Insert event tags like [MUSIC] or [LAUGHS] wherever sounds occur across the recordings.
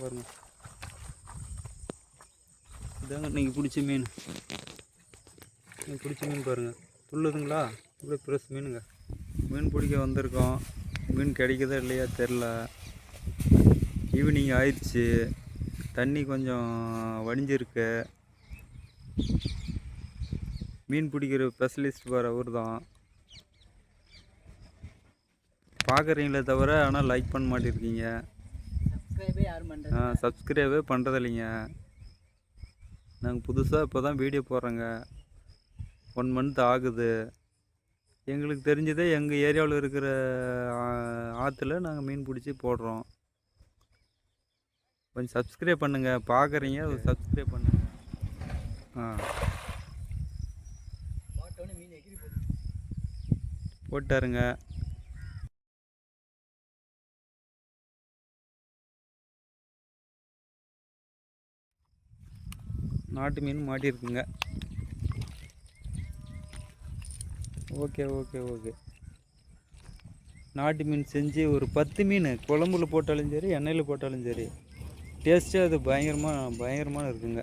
பாருங்க. இதாங்க நீங்கள் பிடிச்ச மீன். நீங்கள் பிடிச்ச மீன் பாருங்கள் துள்ளுதுங்களா? இவ்வளோ ஃப்ரெஷ் மீனுங்க. மீன் பிடிக்க வந்திருக்கோம். மீன் கிடைக்குதா இல்லையா தெரில ஈவினிங் ஆயிடுச்சு. தண்ணி கொஞ்சம் வடிஞ்சிருக்கு. மீன் பிடிக்கிற ஸ்பெஷலிஸ்ட் வர அவர் தான் பார்க்குறீங்களே தவிர ஆனால் லைக் பண்ண மாட்டேருக்கீங்க. யாரும் பண்ணுறது சப்ஸ்கிரைபே பண்ணுறதில்லைங்க நாங்கள் புதுசாக இப்போ தான் வீடியோ போடுறோங்க. ஒன் மந்த் ஆகுது. எங்களுக்கு தெரிஞ்சதே எங்கள் ஏரியாவில் இருக்கிற ஆ- ஆற்றுல நாங்கள் மீன் பிடிச்சி போடுறோம். கொஞ்சம் சப்ஸ்கிரைப் பண்ணுங்கள் பார்க்குறீங்க சப்ஸ்கிரைப் பண்ணுங்கள் ஆ. போட்டாருங்க. நாட்டு மீன் மாட்டியிருக்குங்க. Okay okay okay. நாட்டு மீன் செஞ்சு ஒரு பத்து மீன் குழம்புல போட்டாலும் சரி எண்ணெயில் போட்டாலும் சரி டேஸ்ட்டு அது பயங்கரமாக பயங்கரமாக இருக்குங்க.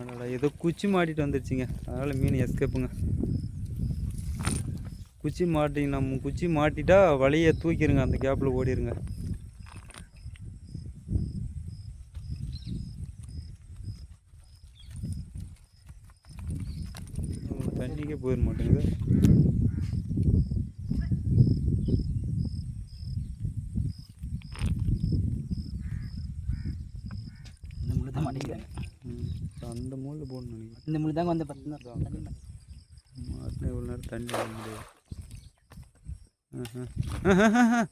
அடடா ஏதோ குச்சி மாட்டிட்டு வந்துருச்சுங்க. அதனால் மீன் எஸ்கேப்புங்க குச்சி மாட்டி நம்ம குச்சி மாட்டிட்டா வலையை தூக்கிடுங்க அந்த கேப்பில் ஓடிடுங்க தண்ணிக்கே போயிட மாட்டேங்குது. அந்த முள்ளு தாங்க வந்து பார்த்தீங்கன்னா மாட்டினா இவ்வளோ நேரம் தண்ணி வர முடியாது. [LAUGHS]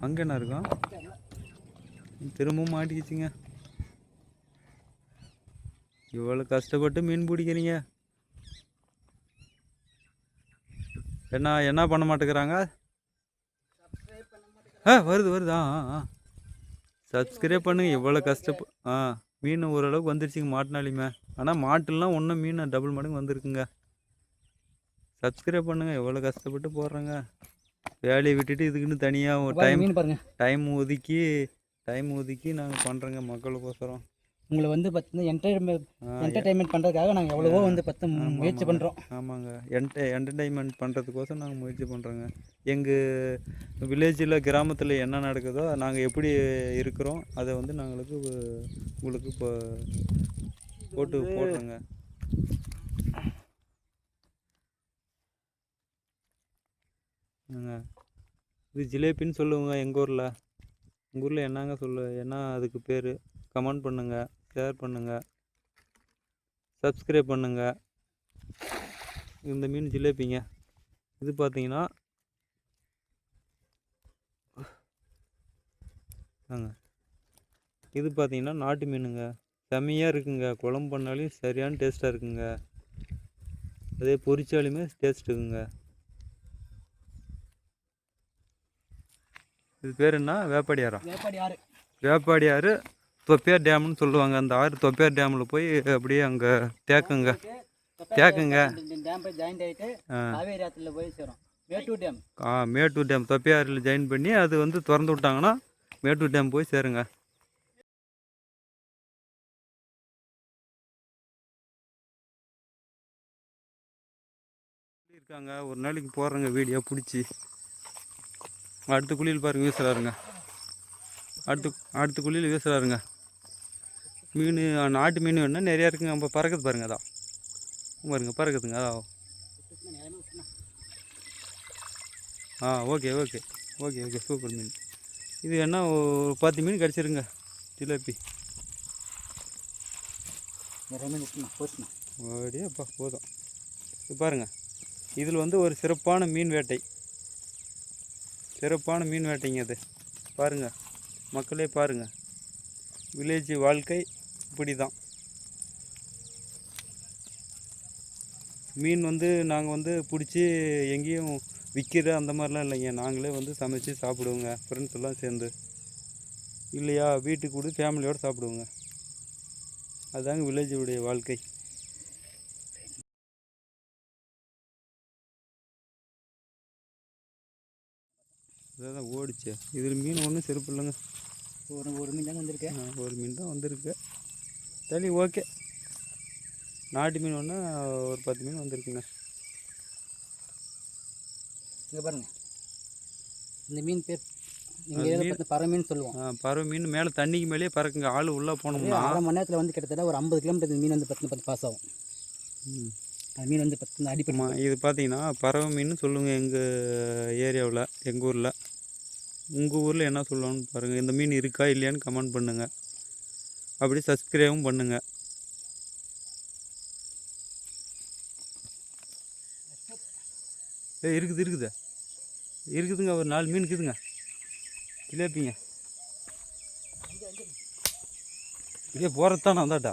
அங்கே என்ன இருக்கும்? திரும்பவும் மாட்டிக்கிச்சுங்க. இவ்வளோ கஷ்டப்பட்டு மீன் பிடிக்கிறீங்க. என்ன என்ன பண்ண மாட்டேங்கிறாங்க? ஆ வருது வருது. ஆ ஆ, ஆ. சப்ஸ்கிரைப் பண்ணுங்க. எவ்வளோ கஷ்டப்ப ஆ மீன் ஓரளவுக்கு வந்துருச்சுங்க. மாட்டினாலுமே ஆனால் மாட்டுலாம் ஒன்றும் மீன் டபுள் மடங்கு வந்திருக்குங்க. சப்ஸ்கிரைப் பண்ணுங்க. எவ்வளோ கஷ்டப்பட்டு போடுறேங்க. வேலையை விட்டுட்டு இதுக்குன்னு தனியாக டைம் டைம் ஒதுக்கி டைம் ஒதுக்கி நாங்கள் பண்ணுறோங்க மக்களுக்கோசரம். உங்களை வந்து பார்த்தீங்கன்னா என்டர்டைன்மெண்ட் என்டர்டைன்மெண்ட் பண்ணுறதுக்காக நாங்கள் எவ்வளவோ வந்து பார்த்து முயற்சி. பண்ணுறோம் ஆமாங்க. என்ட என்டர்டைன்மெண்ட் பண்ணுறதுக்கோசரம் நாங்கள் முயற்சி பண்ணுறோங்க எங்கள் வில்லேஜில் கிராமத்தில் என்ன நடக்குதோ நாங்கள் எப்படி இருக்கிறோம் அதை வந்து நாங்களுக்கு உங்களுக்கு இப்போ போட்டு போடுறோங்க. இது ஜிலேபின்னு சொல்லுவாங்க எங்கள் ஊரில். உங்கள் ஊரில் என்னங்க சொல்லு என்ன அதுக்கு பேர்? கமெண்ட் பண்ணுங்கள் ஷேர் பண்ணுங்கள் சப்ஸ்கிரைப் பண்ணுங்கள் இந்த மீன் ஜிலேபிங்க. இது பார்த்தீங்கன்னா இது பார்த்தீங்கன்னா நாட்டு மீனுங்க. செம்மையாக இருக்குங்க. குழம்பு பண்ணாலும் சரியான டேஸ்ட்டாக இருக்குங்க. அதே பொரிச்சாலுமே டேஸ்ட் இருக்குங்க. இது பேர் என்ன? வேப்பாடி ஆறா? வேப்பாடி ஆறு. வேப்பாடி ஆறு. தொப்பியார் டேம்னு சொல்லுவாங்க. அந்த ஆறு தொப்பியார் டேமில் போய் அப்படியே அங்கே தேக்குங்க. தேக்குங்க. ஆ. மேட்டூர் டேம் ஆ மேட்டூர் டேம் ஜாயின் பண்ணி அது வந்து திறந்து விட்டாங்கன்னா மேட்டூர் டேம் போய் சேருங்க. இருக்காங்க. ஒரு நாளைக்கு போடுறேங்க வீடியோ பிடிச்சி. அடுத்த குழியில் பாருங்கள் வீசுறாருங்க. அடுத்து அடுத்த குழியில் வீசுறாருங்க. மீன் நாட்டு மீன் வேணா நிறையா இருக்குங்க. நம்ம பறக்குது பாருங்க அதான். பாருங்க பறக்குதுங்க அதான். ஆ okay okay. Okay okay super மீன். இது என்ன ஒரு பத்து மீன் கிடச்சிருங்க. ஜிலேபி. அப்படியேப்பா போதும். இது பாருங்க. இதில் வந்து ஒரு சிறப்பான மீன் வேட்டை. சிறப்பான மீன் வேட்டைங்க அது பாருங்க. மக்களே பாருங்க. வில்லேஜ் வாழ்க்கை இப்படி தான் மீன் வந்து நாங்கள் வந்து பிடிச்சி எங்கேயும் விற்கிற அந்த மாதிரிலாம் இல்லைங்க. நாங்களே வந்து சமைச்சு சாப்பிடுவோங்க. ஃப்ரெண்ட்ஸ் எல்லாம் சேர்ந்து. இல்லையா? வீட்டுக்கு கூட ஃபேமிலியோடு சாப்பிடுவோங்க. அதுதாங்க வில்லேஜுடைய வாழ்க்கை. அதான் ஓடிச்சு. இதில் மீன் ஒன்றும் செருப்பு இல்லைங்க. ஒரு ஒரு மீன் தாங்க வந்திருக்கு. ஆ, ஒரு மீன் தான் வந்திருக்கு. சரி ஓகே. நாட்டு மீன் ஒன்று ஒரு பத்து மீன் வந்திருக்குங்க. இங்கே பாருங்க. இந்த மீன் பேர் இங்கே மீன்- சொல்லுவோம். பறவை மீன் மேலே தண்ணிக்கு மேலேயே பறக்குங்க. ஆள் உள்ளே போனோம்னா. அரை மணி நேரத்தில் வந்து கிட்டத்தட்ட ஒரு ஐம்பது கிலோமீட்டர் இந்த மீன் வந்து பத்து பத்து பாஸ் ஆகும். ம். அந்த மீன் வந்து பத்து அடிப்படை ஆமாம் இது பார்த்தீங்கன்னா பறவை மீன் சொல்லுங்கள் எங்கள் ஏரியாவில் எங்கள் ஊரில். உங்கள் ஊரில் என்ன சொல்லுவான்னு பாருங்கள் இந்த மீன் இருக்கா இல்லையான்னு கமெண்ட் பண்ணுங்கள் அப்படி சப்ஸ்கிரைபும் பண்ணுங்கள் ஏ இருக்குது இருக்குது. இருக்குதுங்க ஒரு நாலு மீன் இருக்குதுங்க. ஜிலேபிங்க இதே போகிறது வந்தாட்டா?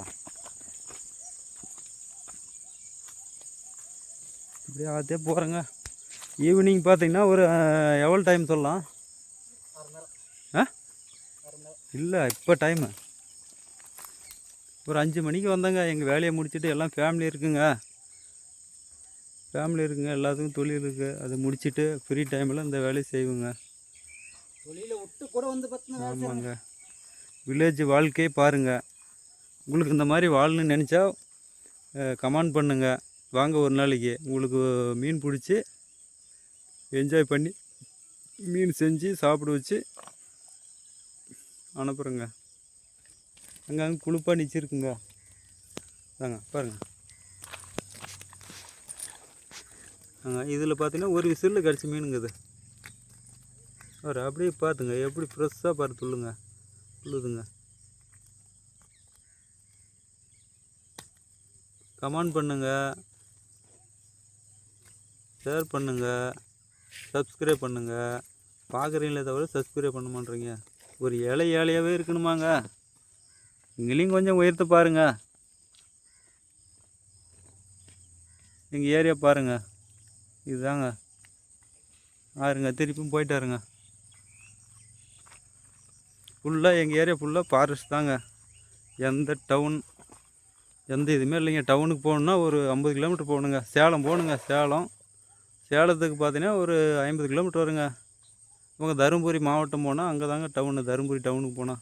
அப்படியே அதே போகிறேங்க ஈவினிங் பார்த்தீங்கன்னா ஒரு எவ்வளோ டைம் சொல்லலாம்? ஆ? இல்லை இப்போ டைமு ஒரு அஞ்சு மணிக்கு வந்தேங்க. எங்கள் வேலையை முடிச்சுட்டு எல்லாம் ஃபேமிலி இருக்குங்க. ஃபேமிலி இருக்குங்க. எல்லாத்துக்கும் தொழில் இருக்குது அதை முடிச்சுட்டு ஃப்ரீ டைமில் இந்த வேலையை செய்வோங்க. தொழில விட்டு கூட வந்து பார்த்தீங்கன்னா ஆமாங்க. வில்லேஜ் வாழ்க்கையை பாருங்கள் உங்களுக்கு இந்த மாதிரி வாழணும்னு நினச்சா கமெண்ட் பண்ணுங்கள் வாங்க ஒரு நாளைக்கு. உங்களுக்கு மீன் பிடிச்சி என்ஜாய் பண்ணி மீன் செஞ்சு சாப்பிட வச்சு அனுப்புகிறேங்க அங்கே அங்கே குளிப்பா நிச்சிருக்குங்க. தாங்க பாருங்கள் ஆங்க இதில் பார்த்தீங்கன்னா ஒரு விசிலில் கிடச்சி மீனுங்க இது. ஒரு அப்படியே பார்த்துங்க எப்படி ஃப்ரெஷ்ஷாக பார்த்து துள்ளுங்க. துள்ளுதுங்க. கமெண்ட் பண்ணுங்க. ஷேர் பண்ணுங்க. சப்ஸ்கிரைப் பண்ணுங்கள் பார்க்குறீங்களே தவிர சப்ஸ்கிரைப் பண்ண மாட்டேறீங்க ஒரு இலை ஏழையாகவே இருக்கணுமாங்க. இங்கேயும் கொஞ்சம் உயர்த்து பாருங்க. எங்கள் ஏரியா பாருங்க. இதுதாங்க. ஆறுங்க திருப்பியும் போயிட்டாருங்க. ஃபுல்லாக எங்கள் ஏரியா ஃபுல்லாக ஃபாரஸ்ட் தாங்க. எந்த டவுன் எந்த இதுவுமே இல்லைங்க. டவுனுக்கு போகணுன்னா ஒரு ஐம்பது கிலோமீட்டர் போகணுங்க. சேலம் போகணுங்க சேலம். சேலத்துக்கு பார்த்தீங்கன்னா ஒரு ஐம்பது கிலோமீட்டர் வருங்க. இவங்க தருமபுரி மாவட்டம் போனால் அங்கே தாங்க டவுனு தருமபுரி டவுனுக்கு போனால்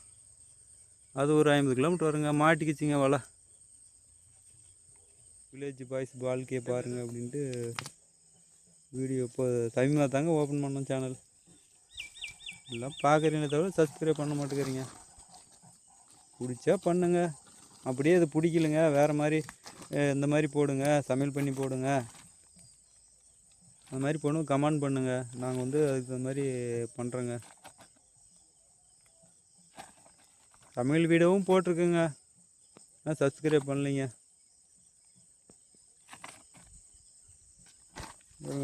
அது ஒரு ஐம்பது கிலோமீட்டர் வருங்க. மாட்டிக்கிச்சிங்க வலை. வில்லேஜ் பாய்ஸ் வாழ்க்கையை பாருங்கள் அப்படின்ட்டு வீடியோ இப்போ சமீபமாக தாங்க ஓப்பன் பண்ணோம் சேனல் எல்லாம் பார்க்குறீங்களே தவிர சப்ஸ்கிரைப் பண்ண மாட்டேங்கிறீங்க. பிடிச்சா பண்ணுங்க. அப்படியே அது பிடிக்கலங்க. வேறு மாதிரி இந்த மாதிரி போடுங்க. சமையல் பண்ணி போடுங்க. அந்த மாதிரி போடணும். கமெண்ட் பண்ணுங்க. நாங்கள் வந்து அதுக்கு தகுந்த மாதிரி பண்ணுறோங்க தமிழ் வீடியோவும் போட்டிருக்குங்க. ஆனால் சப்ஸ்கிரைப் பண்ணலைங்க?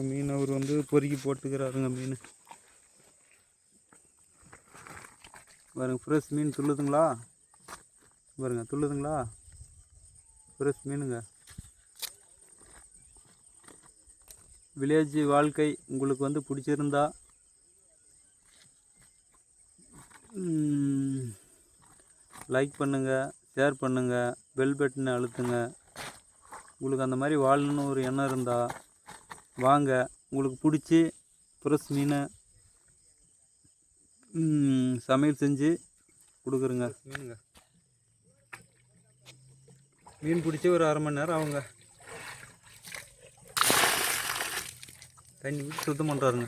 மீன் அவர் வந்து பொறுக்கி போட்டுக்கிறாருங்க மீன். பாருங்க ஃப்ரெஷ் மீன் துள்ளுதுங்களா? பாருங்க துள்ளுதுங்களா? ஃப்ரெஷ் மீனுங்க. வில்லேஜ் வாழ்க்கை உங்களுக்கு வந்து பிடிச்சிருந்தா லைக் பண்ணுங்கள் ஷேர் பண்ணுங்கள் பெல் பட்டனை அழுத்துங்க. உங்களுக்கு அந்த மாதிரி வாழணும்னு ஒரு எண்ணம் இருந்தால் வாங்க. உங்களுக்கு பிடிச்சி ஃப்ரெஷ் மீன் சமையல் செஞ்சு கொடுக்குறங்க. மீனுங்க. மீன் பிடிச்சி ஒரு அரை மணி நேரம் ஆகுங்க. தண்ணி விட்டு சுத்தம் பண்ணுறாருங்க